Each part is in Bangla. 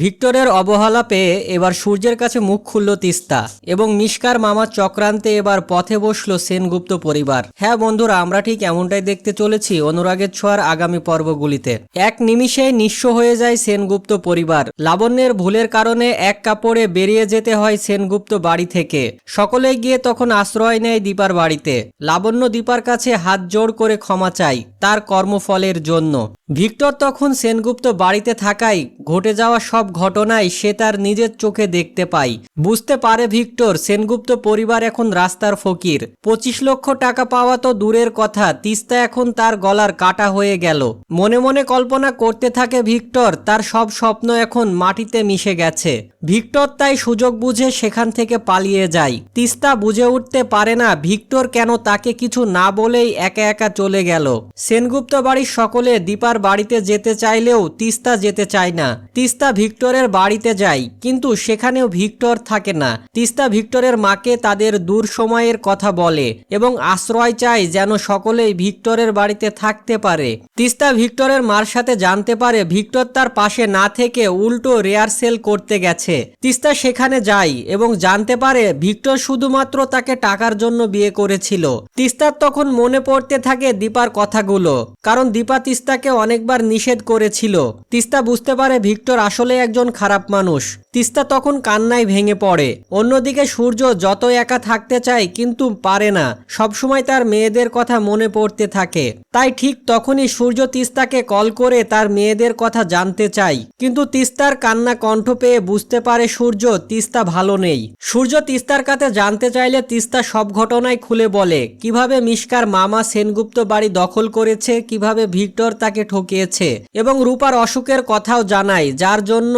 ভিক্টরের অবহেলা পেয়ে এবার সূর্যের কাছে মুখ খুলল তিস্তা এবং নিষ্কার মামার চক্রান্তে এবার পথে বসল সেনগুপ্ত পরিবার। হ্যাঁ বন্ধুরা, আমরা ঠিক এমনটাই দেখতে চলেছি অনুরাগের ছোঁয়ার আগামী পর্বগুলিতে। এক নিমিষে নিঃস্ব হয়ে যায় সেনগুপ্ত পরিবার। লাবণ্যের ভুলের কারণে এক কাপড়ে বেরিয়ে যেতে হয় সেনগুপ্ত বাড়ি থেকে। সকলে গিয়ে তখন আশ্রয় নেয় দীপার বাড়িতে। লাবণ্য দীপার কাছে হাত জোড় করে ক্ষমা চাই তার কর্মফলের জন্য। ভিক্টর তখন সেনগুপ্ত বাড়িতে থাকায় ঘটে যাওয়া সব ঘটনাই সে তার নিজের চোখে দেখতে পায়। বুঝতে পারে ভিক্টর, সেনগুপ্ত পরিবার এখন রাস্তার ফকির। পঁচিশ লক্ষ টাকা পাওয়া তো দূরের কথা, তিস্তা এখন তার গলার কাটা হয়ে গেল। মনে মনে কল্পনা করতে থাকে ভিক্টর, তার সব স্বপ্ন এখন মাটিতে মিশে গেছে। ভিক্টর তাই সুযোগ বুঝে সেখান থেকে পালিয়ে যায়। তিস্তা বুঝে উঠতে পারে না ভিক্টর কেন তাকে কিছু না বলেই একা একা চলে গেল। সেনগুপ্ত বাড়ির সকলে দীপার বাড়িতে যেতে চাইলেও তিস্তা যেতে চায় না। তিস্তা ভিক্টরের বাড়িতে যায় কিন্তু সেখানেও ভিক্টর থাকে না। তিস্তা ভিক্টরের মাকে তাদের দূর সময়ের কথা বলে এবং আশ্রয় চায় যেন সকলেই ভিক্টরের বাড়িতে থাকতে পারে। তিস্তা ভিক্টরের মার সাথে জানতে পারে ভিক্টর তার পাশে না থেকে উল্টো রেয়ারসেল করতে গেছে। তিস্তা সেখানে যায় এবং জানতে পারে ভিক্টর শুধুমাত্র তাকে টাকার জন্য বিয়ে করেছিল। তিস্তার তখন মনে পড়তে থাকে দীপার কথাগুলো, কারণ দীপা তিস্তাকে অনেকবার নিষেধ করেছিল। তিস্তা বুঝতে পারে ভিক্টর আসলে একজন খারাপ মানুষ। তিস্তা তখন কান্নায় ভেঙে পড়ে। অন্যদিকে সূর্য যত একা থাকতে চায়, কিন্তু পারে না। সবসময় তার মেয়েদের কথা মনে পড়তে থাকে। তাই ঠিক তখনই সূর্য তিস্তাকে কল করে তার মেয়েদের কথা জানতে চায়। কিন্তু তিস্তার কান্না কণ্ঠ পেয়ে বুঝতে পারে সূর্য, তিস্তা ভালো নেই। সূর্য তিস্তার কাছে জানতে চাইলে তিস্তা সব ঘটনায় খুলে বলে। কীভাবে মিশকার মামা সেনগুপ্ত বাড়ি দখল করেছে, কীভাবে ভিক্টর তাকে ঠকিয়েছে, এবং রূপার অসুখের কথাও জানায়, যার জন্য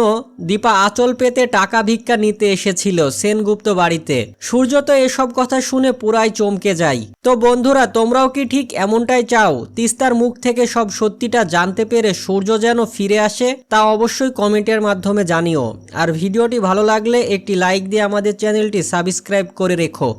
দীপা আঁচল পেতে টাকা ভিক্ষা নিতে এসেছিল সেনগুপ্ত বাড়িতে। সূর্য তো এসব কথা শুনে পুরাই চমকে যায়। তো বন্ধুরা, তোমরাও কি ঠিক এমনটাই চাও? তিস্তার মুখ থেকে সব সত্যিটা জানতে পেরে সূর্য যেন ফিরে আসে, তা অবশ্যই কমেন্টের মাধ্যমে জানিও। আর ভিডিওটি ভালো লাগলে একটি লাইক দিয়ে আমাদের চ্যানেলটি সাবস্ক্রাইব করে রেখো।